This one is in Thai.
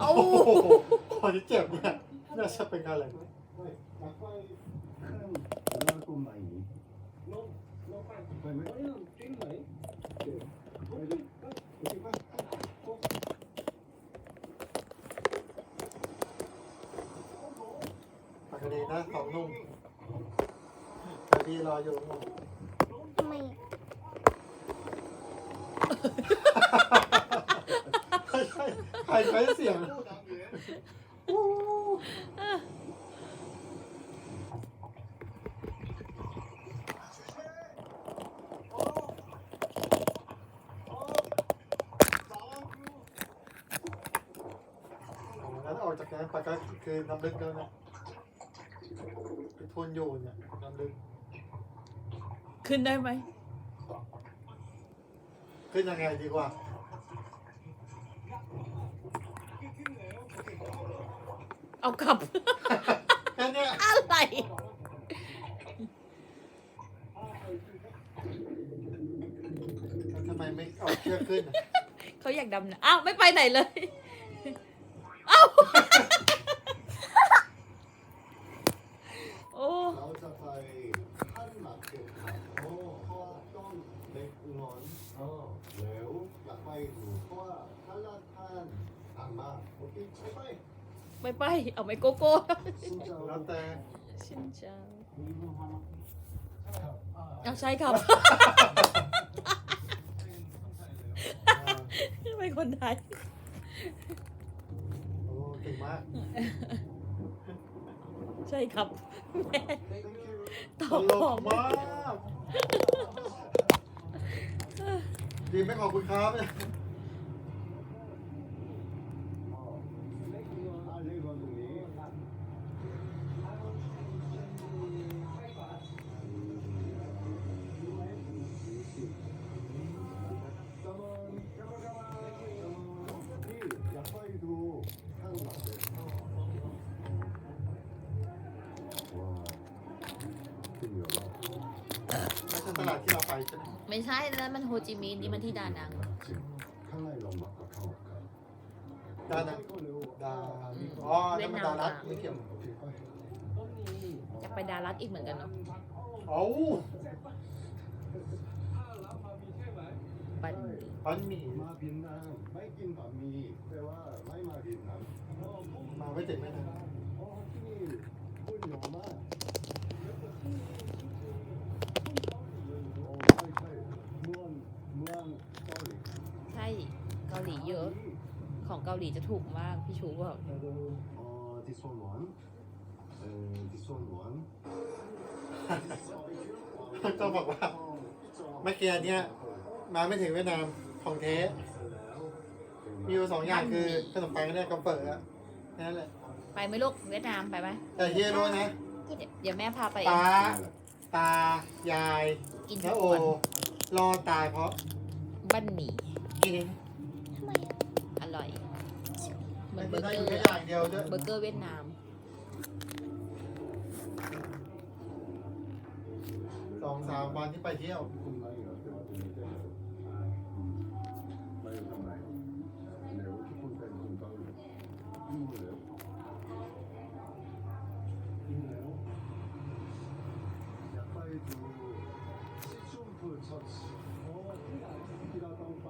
โอ้โหคนที่เจ็บเนี่ยน่าจะเป็นอะไรปกตินะสองนุ่มปกติรออยู่ทำไมใครใคร ใครใช้เสียงอู้อ๋องั้นออกจากนั้นไปก็คือน้ำลึกแล้วนะไปทุนอยู่เนี่ยน้ำลึกขึ้นได้ไหมขึ้นยังไงดีกว่า เอากลับ แค่เนี้ยอะไร ทำไมไม่เอาเชือกขึ้นอะเขาอยากดำน้ำอ้าว ไม่ไปไหนเลย เอ้า โอ้ เราจะไปขั้นหลักเก็บผักโอ้เพราะว่าต้องเล็กงอนอ๋อแล้วอยากไปดูเพราะว่าถ้าลาดทานต่างมากโอเคใช่ไป ไม่ไป เอาไม่โกโก้ซึ่งจะแล้วแต่ชินเจ้าเอาใช่ครับไม่คนไทยโอ้เก่งมากใช่ครับแม่ตตอบลขอกงมากดีไม่ขอบคุณครับ ตลาดที่เราไม่ใช่นั่นมันโฮจิมินห์นี่มันที่ดานัง ดานังดาอ๋อนั่นมันดารัตไม่เกี่ยวโอเคไปอยากไปดารัสอีกเหมือนกันเนาะเอ้าปันปันหมี่มาเวียดนามไม่กินบะหมี่แต่ว่าไม่มาเวียดนามมาไม่ถึงไม่ถึงอ๋อที่นี่พูดเยอมากโอ้ใช่ใช่เมืองเมืองเกาหลี ใช่ เกาหลีเยอะ ของเกาหลีจะถูกมาก พี่ชูบอกอ๋อ this one one เอ่อ this one one ต้องบอกว่าเมื่อกี้อันเนี้ยมาไม่ถึงเวียดนามของเทสมีอยู่สองอย่างคือขนมปังกับเนี่ยกาเปิดอะแค่นั่นแหละไปไหมลูกเวียดนามไปไหมแต่เฮียรู้นะเดี๋ยวเดี๋ยวแม่พาไปป้าตายายกินแล้ทุวกโอคนรอตายเพราะบันหมี่กินเอร่อยเหมือนเบอร์เกอร์เบอร์เกอร์เวียดนามสองสามวันที่ไปเที่ยวช่วงเปิช็อตโอ้ที่อาที่เราต้องไป